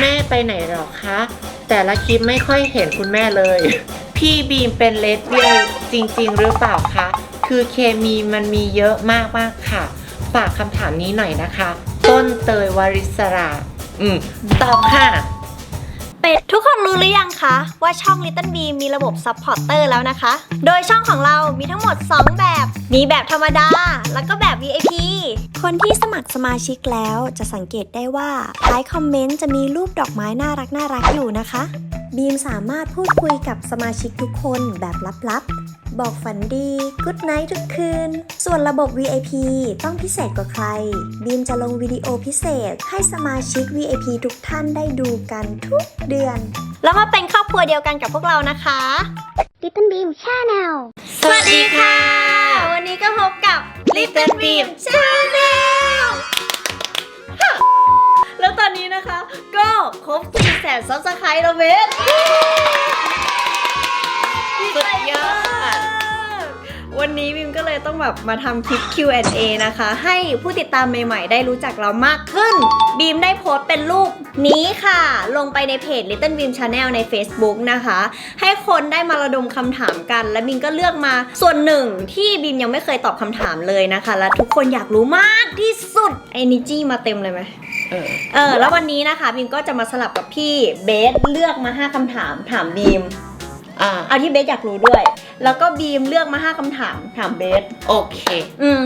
แม่ไปไหนหรอคะ แต่ละคลิปไม่ค่อยเห็นคุณแม่เลย พี่บีมเป็นเลสเบี้ยนจริง ๆ หรือเปล่าคะ คือเคมีมันมีเยอะมากมากค่ะ ฝากคำถามนี้หน่อยนะคะ ต้นเตยวาริศรา อืมตอบค่ะ เป็ด ทุกคนรู้หรือยังคะ ว่าช่อง Little Beam มีระบบซัพพอร์เตอร์แล้วนะคะ โดยช่องของเรามีทั้งหมด 2 แบบ มีแบบธรรมดา แล้วก็แบบ VIP คนที่สมัครสมาชิกแล้วจะสังเกตได้ว่าท้ายคอมเมนต์จะมีรูปดอกไม้น่ารักน่ารักอยู่นะคะ บีมสามารถพูดคุยกับสมาชิกทุกคนแบบลับๆ บอกฝันดีกุ๊ดไนท์ทุกคืน ส่วนระบบ VIP ต้องพิเศษกว่าใคร บีมจะลงวิดีโอพิเศษให้สมาชิก VIP ทุกท่านได้ดูกันทุกเดือน แล้วมาเป็นครอบครัวเดียวกันกับพวกเรานะคะ Little Beam Channel สวัสดีค่ะ วันนี้ก็พบกับ Little Beam Channel แล้วตอนนี้นะคะ ก็ครบ4แสนซับสไครต์แล้วเบส สุดยอด วันนี้บิมก็เลยต้องแบบมาทำคลิป Q&A นะคะ ให้ผู้ติดตามใหม่ๆ ได้รู้จักเรามากขึ้น บีมได้โพสต์เป็นรูปนี้ค่ะ ลงไปในเพจ Little Beam Channel ใน Facebook นะคะ ให้คนได้มาระดมคำถามกัน และบีมก็เลือกมาส่วนหนึ่งที่บีมยังไม่เคยตอบคำถามเลยนะคะ และทุกคนอยากรู้มากที่สุด Energy มาเต็มเลยไหม เออ เออ แล้ววันนี้นะคะบีมก็จะมาสลับกับพี่เบสเลือกมา 5คำถามถามบีม อ่าเอาที่เบสอยากรู้ด้วย แล้วก็บีมเลือกมา5คำถามถามเบสโอเค อืม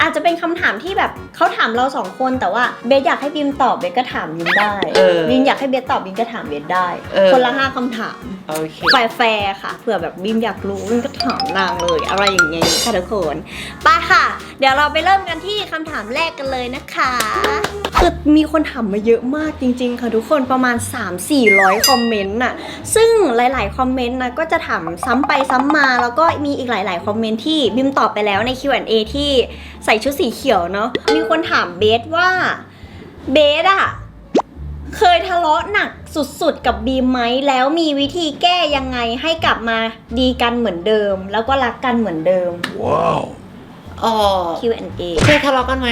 อาจจะเป็นคำถามที่แบบเขาถามเราสองคนแต่ว่าเบสอยากให้บีมตอบเบสก็ถามบีมได้เออบีมอยากให้เบสตอบบีมก็ถามเบสได้ เออ คนละห้าคำถามโอเค แฟร์ๆค่ะเผื่อแบบบีมอยากรู้บีมก็ถามนางเลย อะไรอย่างเงี้ยค่ะทุกคนไปค่ะ เดี๋ยวเราไปเริ่มกันที่คำถามแรกกันเลยนะคะคือมีคนถามมาเยอะมากจริง ๆ ค่ะทุกคนประมาณ 3-400 คอมเมนต์น่ะ ซึ่งหลาย ๆ คอมเมนต์นะก็จะถามซ้ำไปซ้ำมา แล้วก็มีอีกหลาย ๆ คอมเมนต์ที่บิมตอบไปแล้วใน Q&A ที่ใส่ชุดสีเขียวเนาะมีคนถามเบสว่าเบสอะเคยทะเลาะหนักสุดๆ กับบีมไหมแล้วมีวิธีแก้ยังไงให้กลับมาดีกันเหมือนเดิม แล้วก็รักกันเหมือนเดิมอ๋อ Q&A เคยทะเลาะกันไหม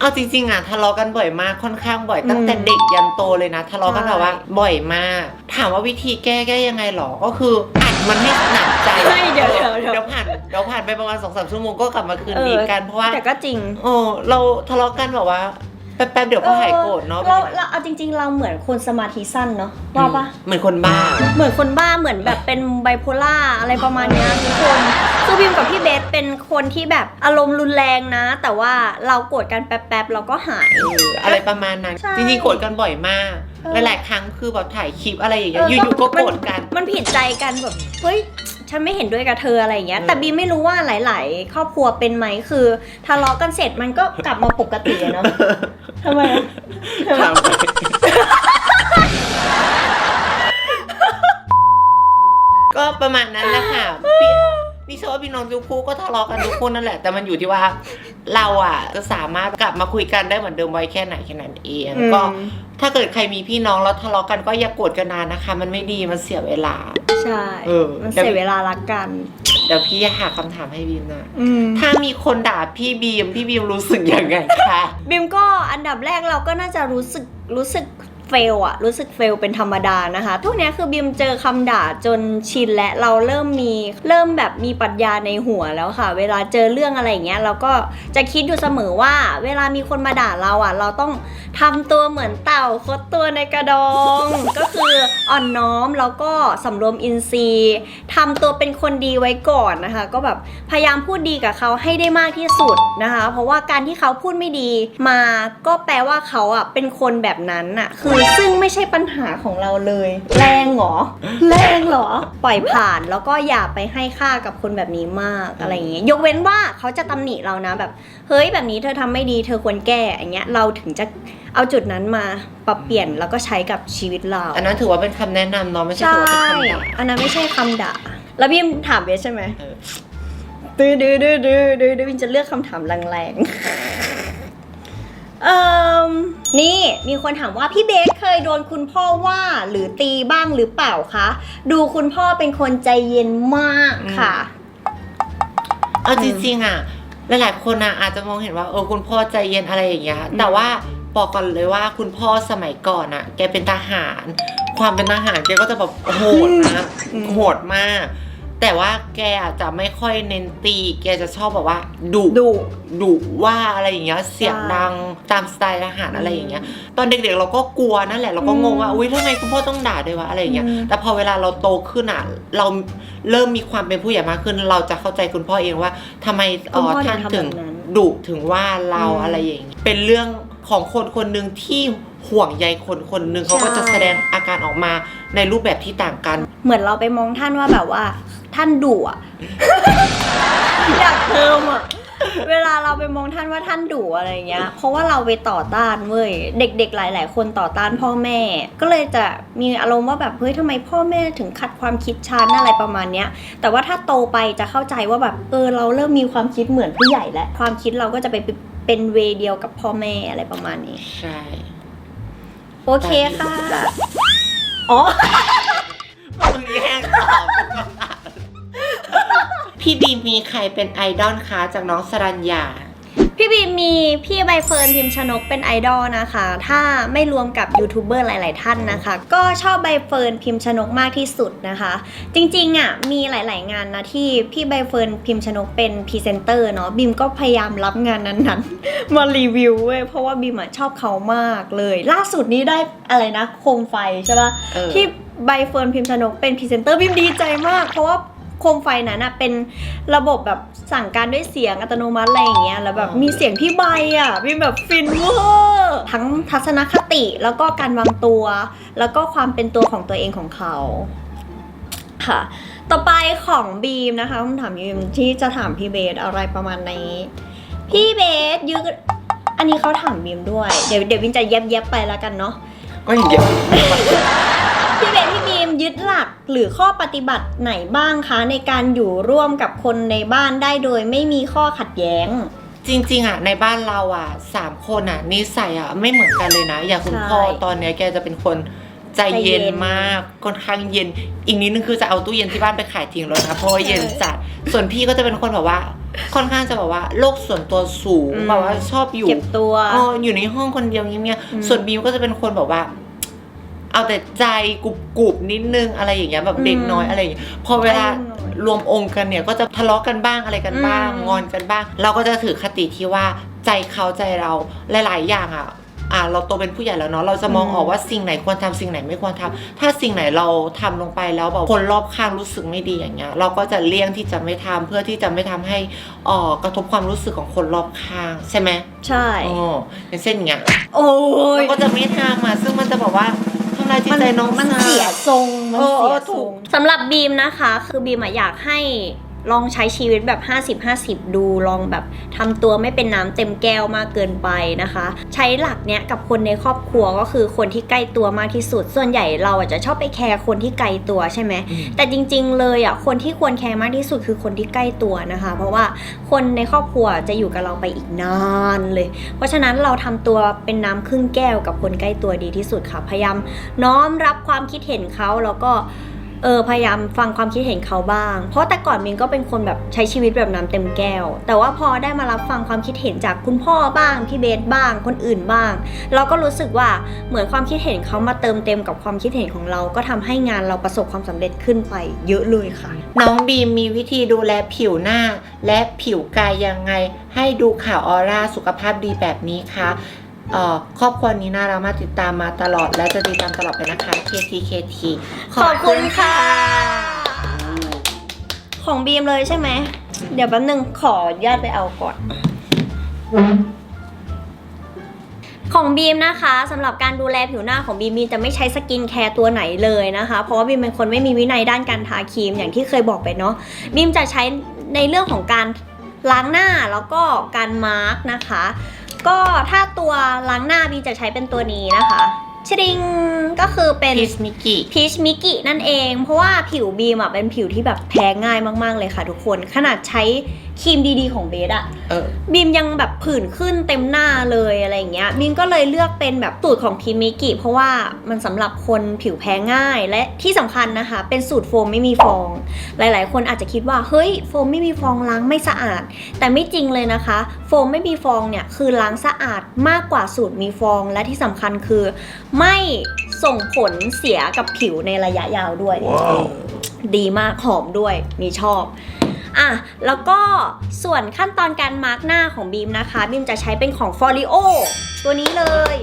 เอาจริงๆอะทะเลาะกันบ่อยมากค่อนข้างบ่อยตั้งแต่อืมเด็กยันโตเลยนะ ทะเลาะกันใช่แบบว่าบ่อยมาก ถามว่าวิธีแก้แก้ยังไงหรอก็คืออัดมันให้หนักใจใช่เดี๋ยวเดี๋ยวเดี๋ยว เดี๋ยวผ่านเดี๋ยวผ่านไปประมาณสองสามชั่วโมงก็กลับมาคืนดีกันเพราะว่า แต่ก็จริง โอ้เราทะเลาะกันแบบว่า แป๊บๆเดี๋ยวก็หายโกรธเนาะเราเราเอาจริง ๆ เราเหมือนคนสมาธิสั้นเนาะว่าปะเหมือนคนบ้า เหมือนคนบ้าเหมือนแบบเป็นไบโพล่าอะไรประมาณเนี้ยทุกคนคือพิมกับพี่เบสเป็นคนที่แบบอารมณ์รุนแรงนะ แต่ว่าเราโกรธกันแป๊บๆเราก็หายเอออะไรประมาณนั้นใช่จริงๆโกรธกันบ่อยมากเออหลายๆครั้งคือแบบถ่ายคลิปอะไรอย่างเงี้เอยออยู่ๆก็โกรธกันมัน มันผิดใจกันแบบเฮ้ยฉันไม่เห็นด้วยกับเธออะไรอย่างเงี้ยเออแต่บีมไม่รู้ว่าหลาย ๆ ครอบครัวเป็นไหมคือทะเลาะกันเสร็จมันก็กลับมาปกติอะเนาะ ทำไมอะถามไปก็ประมาณนั้นแหละค่ะพี่ นี่เชื่อว่าพี่น้องทุกคู่ก็ทะเลาะกันทุกคนนั่นแหละ แต่มันอยู่ที่ว่า เราอะจะสามารถกลับมาคุยกันได้เหมือนเดิมไว้แค่ไหนแค่นั้นเองอืมก็ถ้าเกิดใครมีพี่น้องแล้วทะเลาะกันก็อย่าโกรธกันนานนะคะ มันไม่ดีมันเสียเวลา ใช่ เออ มันเสียเวลารักกัน เดี๋ยวพี่หาคำถามให้บีมนะอืม ถ้ามีคนด่าพี่บีมพี่บีมรู้สึกยังไงคะ บิมก็อันดับแรกเราก็น่าจะรู้สึกรู้สึก เฟลอะรู้สึกเฟลเป็นธรรมดานะคะทุกเนี้ยคือบิมเจอคำด่าจนชินและเราเริ่มมีเริ่มแบบมีปรัชญาในหัวแล้วค่ะ เวลาเจอเรื่องอะไรอย่างเงี้ยเราก็จะคิดอยู่เสมอว่า เวลามีคนมาด่าเราอะเราต้องทำตัวเหมือนเต่าคดตัวในกระดอง ก็คืออ่อนน้อมแล้วก็สำรวมอินทรีย์ทำตัวเป็นคนดีไว้ก่อนนะคะ ก็แบบพยายามพูดดีกับเขาให้ได้มากที่สุดนะคะ เพราะว่าการที่เขาพูดไม่ดีมาก็แปลว่าเขาอะเป็นคนแบบนั้นอะคือซึ่งไม่ใช่ปัญหาของเราเลย แรงเหรอ แรงเหรอ ปล่อยผ่านแล้วก็อย่าไปให้ค่ากับคนแบบนี้มากอะไรอย่างเงี้ยยกเว้นว่าเขาจะตำหนิเรานะแบบ เฮ้ยแบบนี้เธอทำไม่ดีเธอควรแก้อย่างเงี้ยเราถึงจะเอาจุดนั้นมาปรับเปลี่ยนแล้วก็ใช้กับชีวิตเรา อันนั้นถือว่าเป็นคำแนะนำเนาะไม่ใช่ใช่ถือว่าเป็นคำด่าอันนั้นไม่ใช่คำด่าแล้วพี่ถามเบสใช่ไหมเออดื้อดื้อดื้อดื้อดื้อดื้อวินจะเลือกคำถามแรงๆเอ่ม นี่มีคนถามว่าพี่เบสเคยโดนคุณพ่อว่าหรือตีบ้างหรือเปล่าคะ ดูคุณพ่อเป็นคนใจเย็นมากค่ะ เอาจริงๆอะ หลายๆคนอะอาจจะมองเห็นว่าเออคุณพ่อใจเย็นอะไรอย่างเงี้ย แต่ว่าบอกก่อนเลยว่าคุณพ่อสมัยก่อนอะแกเป็นทหาร ความเป็นทหารแกก็จะแบบโหดนะอืมโหดมาก แต่ว่าแกอะจะไม่ค่อยเน้นตี แกจะชอบแบบว่าดุดุ ดุว่าอะไรอย่างเงี้ย เสียงดังตามสไตล์ทหารอะไรอย่างเงี้ย ตอนเด็กๆเราก็กลัวนั่นแหละ เราก็งงว่าอืมอุ้ยทำไมคุณพ่อต้องด่าด้วยวะอะไรอย่างเงี้ย อืม แต่พอเวลาเราโตขึ้นอะ เราเริ่มมีความเป็นผู้ใหญ่มากขึ้น เราจะเข้าใจคุณพ่อเองว่าทำไมเอ่อคุณพ่อถึงท่านทำถึงแบบนั้นดุถึงว่าเราอืม อะไรอย่างเงี้ยเป็นเรื่อง ของคนคนหนึ่งที่ห่วงใยคนคนหนึ่งเขาก็จะใช่แสดงอาการออกมาในรูปแบบที่ต่างกัน เหมือนเราไปมองท่านว่าแบบว่า ท่านดุอะอยากเติมอะเวลาเราไปมองท่านว่าท่านดุอะไรเงี้ย เพราะว่าเราไปต่อต้านเว้ย เด็กๆ หลาย ๆ คนต่อต้านพ่อแม่ ก็เลยจะมีอารมณ์ว่าแบบเฮ้ยทำไมพ่อแม่ถึงขัดความคิดฉันอะไรประมาณเนี้ย แต่ว่าถ้าโตไปจะเข้าใจว่าแบบเออเราเริ่มมีความคิดเหมือนผู้ใหญ่แล้วความคิดเราก็จะไป เป็นเวย์เดียวกับพ่อแม่อะไรประมาณนี้ ใช่ โอเคค่ะ อ๋อ มึงแย่งตอบพี่บีมมีใครเป็นไอดอลคะจากน้องสรัญญา พี่บีมมีพี่ใบเฟิร์นพิมพ์ชนกเป็นไอดอลนะคะ ถ้าไม่รวมกับยูทูบเบอร์หลาย ๆ ท่านนะคะ ก็ชอบใบเฟิร์นพิมพ์ชนกมากที่สุดนะคะ จริง ๆ อะ มีหลาย ๆ งานนะที่พี่ใบเฟิร์นพิมพ์ชนกเป็นพรีเซนเตอร์เนาะบีมก็พยายามรับงานนั้น ๆ มารีวิวเว้ยเพราะว่าบีมอะชอบเขามากเลย ล่าสุดนี้ได้อะไรนะโคมไฟใช่ปะเออที่ใบเฟิร์นพิมพ์ชนกเป็นพรีเซนเตอร์บิมดีใจมาก เพราะว่าโคมไฟนั้นนะเป็นระบบแบบสั่งการด้วยเสียงอัตโนมัติอะไรอย่างเงี้ยแล้วแบบมีเสียงพี่ใบอะบิมแบบฟินเวอร์ทั้งทัศนคติแล้วก็การวางตัว แล้วก็ความเป็นตัวของตัวเองของเขาค่ะ ต่อไปของบีมนะคะคำถามบีมที่จะถามพี่เบสอะไรประมาณนี้ พี่เบสยืดอันนี้เขาถามบีมด้วย เดี๋ยวเดี๋ยวบิมจะแยบๆไปแล้วกันเนาะก็อย่างเดียวพี่เบนพี่บีม ยึดหลักหรือข้อปฏิบัติไหนบ้างคะ ในการอยู่ร่วมกับคนในบ้านได้โดยไม่มีข้อขัดแย้ง จริงๆอะในบ้านเราอะสามคนอะนิสัยอะไม่เหมือนกันเลยนะ อย่างคุณใช่พ่อตอนเนี้ยแกจะเป็นคนใจเย็นใจเย็นมากค่อนข้างเย็น อีกนิดนึงคือจะเอาตู้เย็นที่บ้านไปขายทิ้งแล้วนะเพราะว่าเย็นจัดส่วนพี่ก็จะเป็นคนแบบว่า ค่อนข้างจะแบบว่าโลกส่วนตัวสูงอืมแบบว่าชอบอยู่เก็บตัวอ๋ออยู่ในห้องคนเดียวเงี้ยอืมๆส่วนบีมก็จะเป็นคนแบบว่า เอาแต่ใจกรุบกรุบๆนิดนึงอะไรอย่างเงี้ยแบบเด็กน้อยอะไรอย่างเงี้ยพอเวลาใจน้อยรวมองค์กันเนี่ยก็จะทะเลาะกันบ้างอะไรกันบ้างอืมงอนกันบ้าง เราก็จะถือคติที่ว่าใจเขาใจเราหลาย ๆ อย่างอะอ่าเราโตเป็นผู้ใหญ่แล้วเนาะเราจะมองออกว่าสิ่งไหนควรทำสิ่งไหนไม่ควรทำถ้าสิ่งไหนเราทำลงไปแล้วแบบคนรอบข้างรู้สึกไม่ดีอย่างเงี้ย เราก็จะเลี่ยงที่จะไม่ทำเพื่อที่จะไม่ทำให้เอ่อกระทบความรู้สึกของคนรอบข้างใช่ไหมใช่อ๋ออย่างเช่นอย่างเงี้ยโอ้ยเราก็จะไม่ทำอะซึ่งมันจะบอกว่า ทำลายจิตใจน้องมันสาวเสียทรงมันเออเสียเออทถูรกงสำหรับบีมนะคะ คือบีมอะอยากให้ ลองใช้ชีวิตแบบ 50-50 ดูลองแบบทำตัวไม่เป็นน้ำเต็มแก้วมากเกินไปนะคะ ใช้หลักเนี้ยกับคนในครอบครัวก็คือคนที่ใกล้ตัวมากที่สุด ส่วนใหญ่เราอะจะชอบไปแคร์คนที่ไกลตัวใช่ไหมอืมแต่จริง ๆ เลยอะคนที่ควรแคร์มากที่สุดคือคนที่ใกล้ตัวนะคะ เพราะว่าคนในครอบครัวจะอยู่กับเราไปอีกนานเลย เพราะฉะนั้นเราทำตัวเป็นน้ำครึ่งแก้วกับคนใกล้ตัวดีที่สุดค่ะพยายามน้อมรับความคิดเห็นเขาแล้วก็ เออพยายามฟังความคิดเห็นเขาบ้าง เพราะแต่ก่อนมินก็เป็นคนแบบใช้ชีวิตแบบน้ำเต็มแก้ว แต่ว่าพอได้มารับฟังความคิดเห็นจากคุณพ่อบ้างพี่เบสบ้าง คนอื่นบ้าง เราก็รู้สึกว่าเหมือนความคิดเห็นเขามาเติมเต็มกับความคิดเห็นของเรา ก็ทำให้งานเราประสบความสำเร็จขึ้นไป เยอะเลยค่ะ น้องบีมมีวิธีดูแลผิวหน้า และผิวกายยังไง ให้ดูข่าวออร่าสุขภาพดีแบบนี้คะ ครอบครัวนี้น่ารักมากติดตามมาตลอด และจะติดตามตลอดไปนะคะ KTKT ขอบคุณค่ะ ของบีมเลยใช่ไหม เดี๋ยวแป๊บนึงขออนุญาตไปเอาก่อน ของบีมนะคะสำหรับการดูแลผิวหน้าของบีมบีมจะไม่ใช้สกินแคร์ตัวไหนเลยนะคะ เพราะว่าบีมเป็นคนไม่มีวินัยด้านการทาครีมอย่างที่เคยบอกไปเนาะบีมจะใช้ในเรื่องของการล้างหน้าแล้วก็การมาร์กนะคะ ก็ถ้าตัวล้างหน้าบีมจะใช้เป็นตัวนี้นะคะชริงก็คือเป็นพีชมิกิพีชมิกินั่นเอง เพราะว่าผิวบีมอะเป็นผิวที่แบบแพ้ง่ายมากๆเลยค่ะทุกคน ขนาดใช้ครีมดีๆของเบสอะเออบีมยังแบบผื่นขึ้นเต็มหน้าเลยอะไรอย่างเงี้ยบีมก็เลยเลือกเป็นแบบสูตรของพีมิกิเพราะว่ามันสำหรับคนผิวแพ้ง่ายและที่สำคัญนะคะ เป็นสูตรโฟมไม่มีฟอง หลายๆ คนอาจจะคิดว่าเฮ้ยโฟมไม่มีฟองล้างไม่สะอาด แต่ไม่จริงเลยนะคะโฟ มไม่มีฟองเนี่ยคือล้างสะอาดมากกว่าสูตรมีฟองและที่สำคัญคือ ไม่ส่งผลเสียกับผิวในระยะยาวด้วยดีมากหอมด้วยนี่ชอบอะแล้วก็ส่วนขั้นตอนการมาร์กหน้าของบีมนะคะบีมจะใช้เป็นของ f o r i o ตัวนี้เลย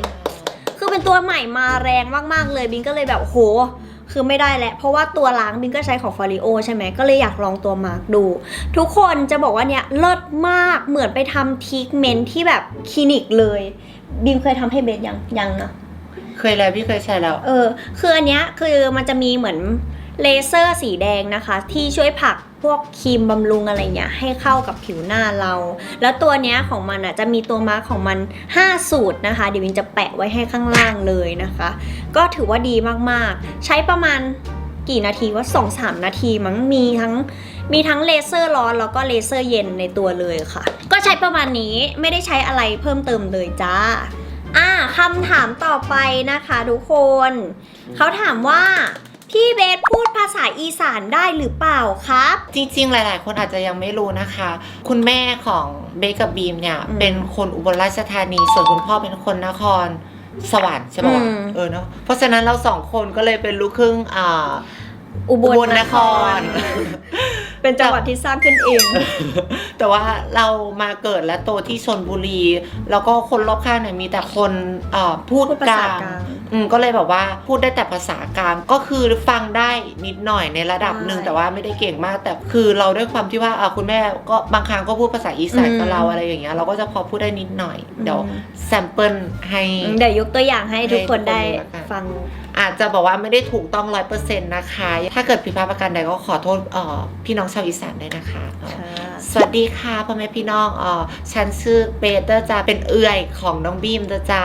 คือเป็นตัวใหม่มาแรงมากๆเลยบิมก็เลยแบบโห คือไม่ได้แล้วเพราะว่าตัวล้างบิมก็ใช้ของ f o r i o ใช่ไหมก็เลยอยากลองตัวมาร์กดู ทุกคนจะบอกว่าเนี่ยเลิศมากเหมือนไปทำทีคเมนที่แบบคลินิกเลยบีมเคยทำให้เบสยังยังนะเคยแล้วพี่เคยใช้แล้ว เออ คืออันเนี้ยคือมันจะมีเหมือน เลเซอร์สีแดงนะคะ ที่ช่วยผลักพวกครีมบำรุงอะไรเงี้ยให้เข้ากับผิวหน้าเรา แล้วตัวเนี้ยของมันอะจะมีตัวมาร์คของมัน 5 สูตรนะคะ เดี๋ยววินจะแปะไว้ให้ข้างล่างเลยนะคะ ก็ถือว่าดีมากๆ ใช้ประมาณกี่นาทีว่า2-3 นาทีมั้งมีทั้งมีทั้งเลเซอร์ร้อนแล้วก็เลเซอร์เย็นในตัวเลยค่ะ ก็ใช้ประมาณนี้ไม่ได้ใช้อะไรเพิ่มเติมเลยจ้าอ่าคำถามต่อไปนะคะทุกคน เขาถามว่า พี่เบสพูดภาษาอีสานได้หรือเปล่าครับ จริงๆ หลาย ๆ คนอาจจะยังไม่รู้นะคะ คุณแม่ของเบคกับบีมเนี่ย อืมเป็นคนอุบลราชธานี ส่วนคุณพ่อเป็นคนนครสวรรค์ใช่ป่ะอืม เออเนาะเพราะฉะนั้นเราสองคนก็เลยเป็นลูกครึ่งอ่าอุบอุลบลนคร เป็นจังหวัดที่สร้างขึ้นเอง แต่ว่าเรามาเกิดและโตที่ชนบุรี แล้วก็คนรอบข้างเนี่ยมีแต่คนเอ่อพูดพูดภากษาลางกลางอืมก็เลยแบบว่าพูดได้แต่ภาษากลางก็คือฟังได้นิดหน่อยในระดับหนึ่งใช่แต่ว่าไม่ได้เก่งมาก แต่คือเราด้วยความที่ว่าอะคุณแม่ก็บางครั้งก็พูดภาษาอีสานกับอืมเราอะไรอย่างเงี้ยเราก็จะพอพูดได้นิดหน่อย เดี๋ยวอืม แซมเปิลให้เดี๋ยวยกตัวอย่างให้ทุกคนได้ให้ทุกคนดูแล้วกัน ฟัง อาจจะบอกว่าไม่ได้ถูกต้องร้อยเปอร์เซ็นต์นะคะ ถ้าเกิดผิดพลาดประการใดก็ขอโทษเอ่อพี่น้องชาวอีสานด้วยนะคะเอ่อสวัสดีค่ะพ่อแม่พี่น้องอ๋อฉันชื่อเปเตอร์จ้าเป็นเอื่อยของน้องบีมเด้อจ้า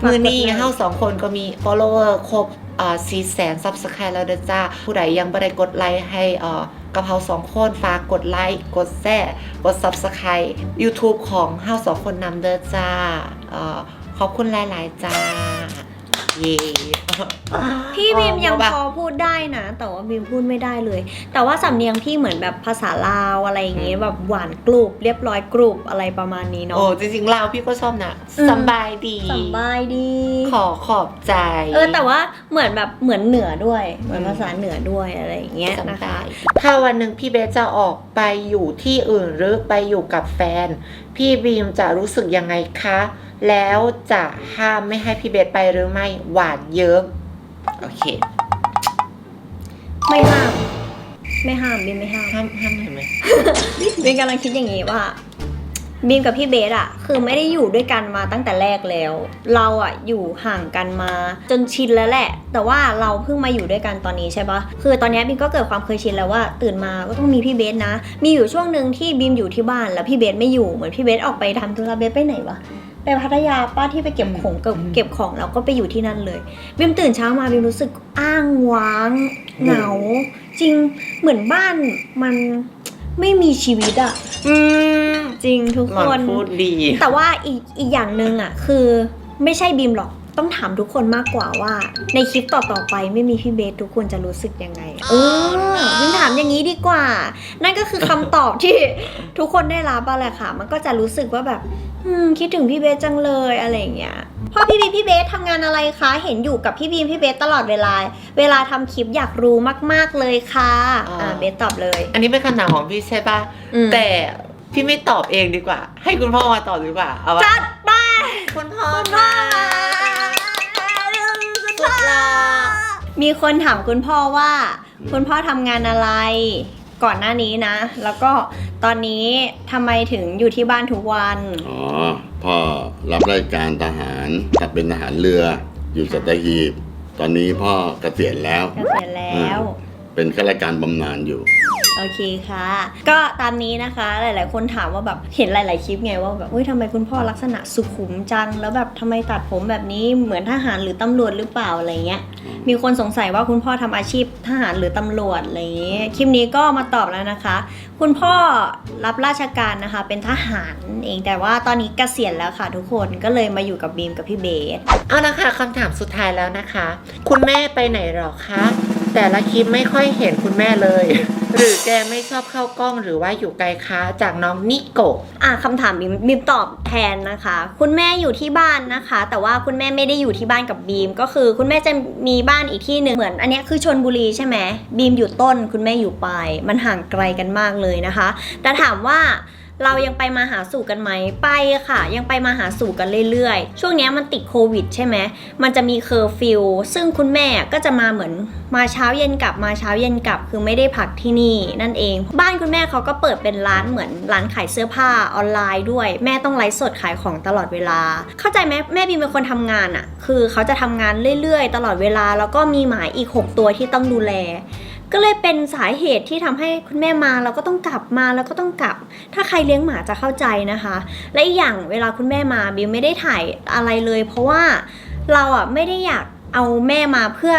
ฝากกดไลค์มือนี้เฮาสองคนก็มี follower ครบอ่าสี่แสน subscribe แล้วเด้อจ้า ผู้ใดยังไม่ได้กดไลค์ให้เอ่อกับเฮาสองคนฝากกดไลค์กดแซ่กด subscribe YouTube ของเฮาสองคนนำเด้อจ้าเอ่อขอบคุณหลาย ๆ จ้า เย้พี่บีมยังแบบพอพูดได้นะ แต่ว่าบีมพูดไม่ได้เลย แต่ว่าสำเนียงพี่เหมือนแบบภาษาลาวอะไรอย่างเงี้ยแบบหวานกรุบเรียบร้อยกรุบอะไรประมาณนี้เนาะโอ้จริงๆเราพี่ก็ชอบนะอืมสำบายดีสบายดี ขอขอบใจ เออแต่ว่าเหมือนแบบเหมือนเหนือด้วย เหมือนอืมภาษาเหนือด้วยอะไรอย่างเงี้ยนะคะถ้าวันหนึ่งพี่เบสจะออกไปอยู่ที่อื่นหรือไปอยู่กับแฟน พี่บีมจะรู้สึกยังไงคะ แล้วจะห้ามไม่ให้พี่เบสไปหรือไม่หวานเยิ้มโอเค ไม่ห้าม ไม่ห้ามบีมไม่ห้าม ห้ามห้ามเห็นไหมบีมกำลังคิดอย่างงี้ว่าบีมกับพี่เบสอะคือไม่ได้อยู่ด้วยกันมาตั้งแต่แรกแล้ว เราอะอยู่ห่างกันมาจนชินแล้วแหละ แต่ว่าเราเพิ่งมาอยู่ด้วยกันตอนนี้ใช่ปะคือตอนนี้บีมก็เกิดความเคยชินแล้วว่า ตื่นมาก็ต้องมีพี่เบสนะ มีอยู่ช่วงหนึ่งที่บีมอยู่ที่บ้านแล้วพี่เบสไม่อยู่เหมือนพี่เบสออกไปทำธุระเบสไปไหนวะ ไปพัทยาป้าที่ไปเก็บของเก็บเก็บของแล้วก็ไปอยู่ที่นั่นเลยบีมตื่นเช้ามาบีมรู้สึกอ้างว้างเหงา จริงเหมือนบ้านมันไม่มีชีวิตอะอืมจริงทุกหล่คอนนพูดดี แต่ว่าอีกอีกอย่างหนึ่งอะคือไม่ใช่บีมหรอก ต้องถามทุกคนมากกว่าว่า ในคลิปต่อๆไปไม่มีพี่เบสทุกคนจะรู้สึกยังไงเออบีมถามอย่างนี้ดีกว่า นั่นก็คือคำตอบที่ ทุกคนได้รับอะแหละค่ะ มันก็จะรู้สึกว่าแบบอืมคิดถึงพี่เบสจังเลยอะไรอย่างเงี้ยพ่อพี่บีมพี่เบสทำงานอะไรคะ เห็นอยู่กับพี่บีมพี่เบสตลอดเวลา เวลาทำคลิปอยากรู้มาก ๆเลยค่ะอ่าเบสตอบเลยอันนี้เป็นคำถามของพี่ใช่ปะอืมแต่พี่ไม่ตอบเองดีกว่า ให้คุณพ่อมาตอบดีกว่าเอาว่าจัดไปคุณพ่อคุณพ่อมา มีคนถามคุณพ่อว่า คุณพ่อทำงานอะไรก่อนหน้านี้นะ แล้วก็ตอนนี้ทำไมถึงอยู่ที่บ้านทุกวัน อ๋อพ่อรับราชการทหารขับเป็นทหารเรืออยู่สัตหีบ ตอนนี้พ่อเกษียณแล้ว เกษียณแล้ว เป็นข้าราชการบำนาญอยู่ โอเคค่ะ ก็ตามนี้นะคะ หลาย ๆ คนถามว่าแบบเห็นหลาย ๆ คลิปไงว่าแบบเฮ้ยทำไมคุณพ่อลักษณะสุขุมจัง แล้วแบบทำไมตัดผมแบบนี้เหมือนทหารหรือตำรวจหรือเปล่าอะไรเงี้ย มีคนสงสัยว่าคุณพ่อทำอาชีพทหารหรือตำรวจอะไรอย่างเงี้ยคลิปนี้ก็มาตอบแล้วนะคะ คุณพ่อรับราชการนะคะ เป็นทหารเองแต่ว่าตอนนี้เกษียณแล้วค่ะ ทุกคนก็เลยมาอยู่กับบีมกับพี่เบส เอาละค่ะคำถามสุดท้ายแล้วนะคะ คุณแม่ไปไหนหรอคะ แต่ละคลิปไม่ค่อยเห็นคุณแม่เลย หรือแกไม่ชอบเข้ากล้องหรือว่าอยู่ไกลคะจากน้องนิโกะอะคำถามบีมบีมตอบแทนนะคะ คุณแม่อยู่ที่บ้านนะคะ แต่ว่าคุณแม่ไม่ได้อยู่ที่บ้านกับบีม ก็คือคุณแม่จะมีบ้านอีกที่หนึ่งเหมือน อันเนี้ยคือชนบุรีใช่ไหมบีมอยู่ต้น คุณแม่อยู่ปลายมันห่างไกลกันมากเลยนะคะ แต่ถามว่า เรายังไปมาหาสู่กันไหมไปค่ะ ยังไปมาหาสู่กันเรื่อยๆ ช่วงนี้มันติดโควิดใช่ไหมมันจะมีเคอร์ฟิวซึ่งคุณแม่ก็จะมาเหมือนมาเช้าเย็นกลับมาเช้าเย็นกลับ คือไม่ได้พักที่นี่นั่นเอง บ้านคุณแม่เขาก็เปิดเป็นร้านเหมือนร้านขายเสื้อผ้าออนไลน์ด้วย แม่ต้องไลฟ์สดขายของตลอดเวลา เข้าใจไหมแม่บีมเป็นคนทำงานอะคือเขาจะทำงานเรื่อยๆ ตลอดเวลาแล้วก็มีหมาอีก 6 ตัวที่ต้องดูแล ก็เลยเป็นสาเหตุที่ทำให้คุณแม่มาเราก็ต้องกลับมาแล้วก็ต้องกลับ ถ้าใครเลี้ยงหมาจะเข้าใจนะคะ และอีกอย่างเวลาคุณแม่มาบิวไม่ได้ถ่ายอะไรเลย เพราะว่าเราอะไม่ได้อยากเอาแม่มาเพื่อ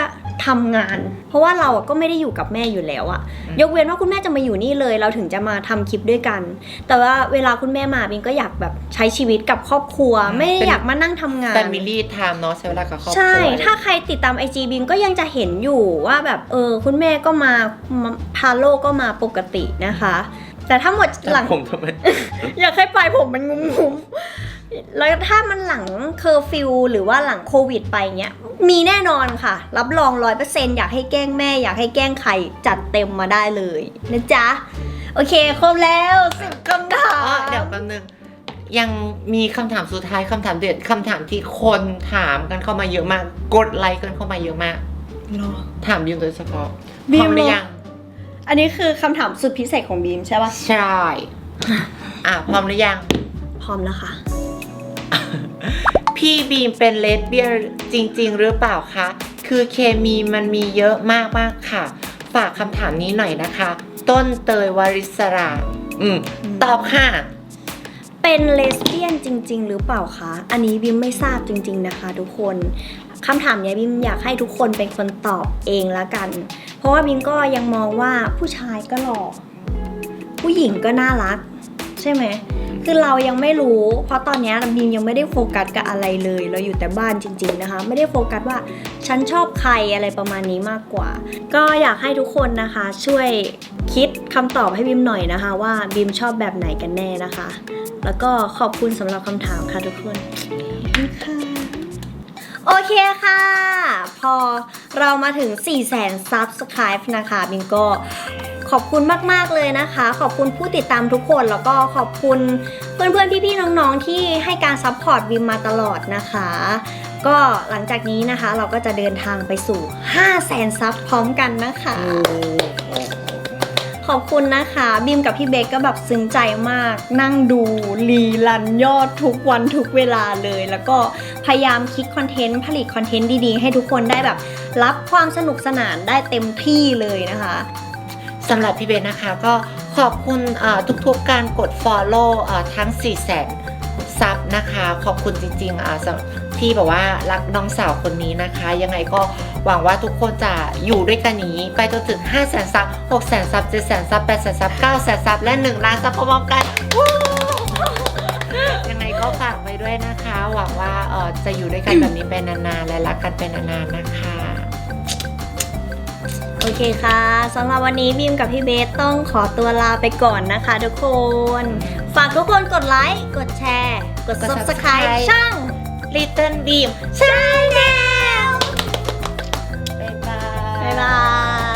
ทำงาน เพราะว่าเราอะก็ไม่ได้อยู่กับแม่อยู่แล้วอะอืมยกเว้นว่าคุณแม่จะมาอยู่นี่เลย เราถึงจะมาทำคลิปด้วยกัน แต่ว่าเวลาคุณแม่มาบินก็อยากแบบใช้ชีวิตกับครอบครัว ไม่ได้อยากมานั่งทำงานแฟมิลี่ไทม์เนาะใช้เวลากับครอบครัว ใช่ ถ้าใครติดตามไอจีบิมก็ยังจะเห็นอยู่ว่าแบบเออคุณแม่ก็มามาพาโลก็มาปกตินะคะ แต่ถ้าหมดหลังผมทำไมอยากให้ปลายผมมันงุ้มๆ แล้วถ้ามันหลังเคอร์ฟิวหรือว่าหลังโควิดไปเนี้ย มีแน่นอนค่ะ รับรองร้อยเปอร์เซ็นอยากให้แกล้งแม่ อยากให้แกล้งใครจัดเต็มมาได้เลยนะจ๊ะ โอเค ครบแล้วสิบคำถาอ๋อมเดี๋ยวแป๊บนึง ยังมีคำถามสุดท้ายคำถามเด็ดคำถามที่คนถามกันเข้ามาเยอะมาก กดไลค์กันเข้ามาเยอะมาก ถามบิมโดยเฉพาะบิพร้อมม หรือยัง อันนี้คือคำถามสุดพิเศษของบีมใช่ปะใช่ อะพร้อมหรือยัง พร้อมแล้วค่ะ พี่บีมเป็นเลสเบี้ยนจริง ๆ หรือเปล่าคะ คือเคมีมันมีเยอะมากมากๆค่ะ ฝากคำถามนี้หน่อยนะคะ ต้นเตยวาริสรา อืม ตอบค่ะ เป็นเลสเบี้ยนจริง ๆ หรือเปล่าคะ อันนี้บิมไม่ทราบจริง ๆ นะคะ ทุกคนคำถามเนี้ยบิมอยากให้ทุกคนเป็นคนตอบเองละกัน เพราะว่าบิมก็ยังมองว่าผู้ชายก็หล่อผู้หญิงก็น่ารัก ใช่ไหมคือเรายังไม่รู้ เพราะตอนนี้บิมยังไม่ได้โฟกัสกับอะไรเลย เราอยู่แต่บ้านจริง ๆนะคะ ไม่ได้โฟกัสว่าฉันชอบใครอะไรประมาณนี้มากกว่า ก็อยากให้ทุกคนนะคะ ช่วยคิดคำตอบให้บิมหน่อยนะคะ ว่าบิมชอบแบบไหนกันแน่นะคะ แล้วก็ขอบคุณสำหรับคำถามค่ะทุกคนค่ะโอเคค่ะ พอเรามาถึง 4 0 0 0 0 0 subscribe นะคะบิงก็ ขอบคุณมากๆเลยนะคะ ขอบคุณผู้ติดตามทุกคนแล้วก็ขอบคุณเพื่อนๆพี่ๆน้องๆที่ให้การซัพพอร์ตบิมมาตลอดนะคะ ก็หลังจากนี้นะคะเราก็จะเดินทางไปสู่5 0 0แสนซับพร้อมกันนะคะ ขอบคุณนะคะ บิมกับพี่เบกก็แบบซึ้งใจมาก นั่งดูรีลันยอดทุกวันทุกเวลาเลย แล้วก็พยายามคิดคอนเทนต์ผลิตคอนเทนต์ดีๆ ให้ทุกคนได้แบบรับความสนุกสนานได้เต็มที่เลยนะคะ สำหรับพี่เบนนะคะก็ขอบคุณทุกๆการกด Follow ทั้ง 4 0 0แสนซับนะคะ ขอบคุณจริงๆที่แบบว่ารักน้องสาวคนนี้นะคะ ยังไงก็หวังว่าทุกคนจะอยู่ด้วยกันอย่างนี้ ไปจนถึง 5 0 0แสนซับ6 0แสนซับ7 0 0แสนซับ8 0 0แสนซับ9 0 0แสนซับและ 1 ล้านซับพร้อมๆกันยังไงก็ฝากไว้ด้วยนะคะ หวังว่าจะอยู่ด้วยกันแบบนี้ไปนานๆและรักกันไปนานๆนะคะ เคค่ะสำหรับวันนี้บิมกับพี่เบสต้องขอตัวลาไปก่อนนะคะทุกคน ฝากทุกคนกดไลค์ กดแชร์ กดกด subscribe Subscribe ช่าง Little Beam ใช่แล้วบ๊ายบายบ๊ายบาย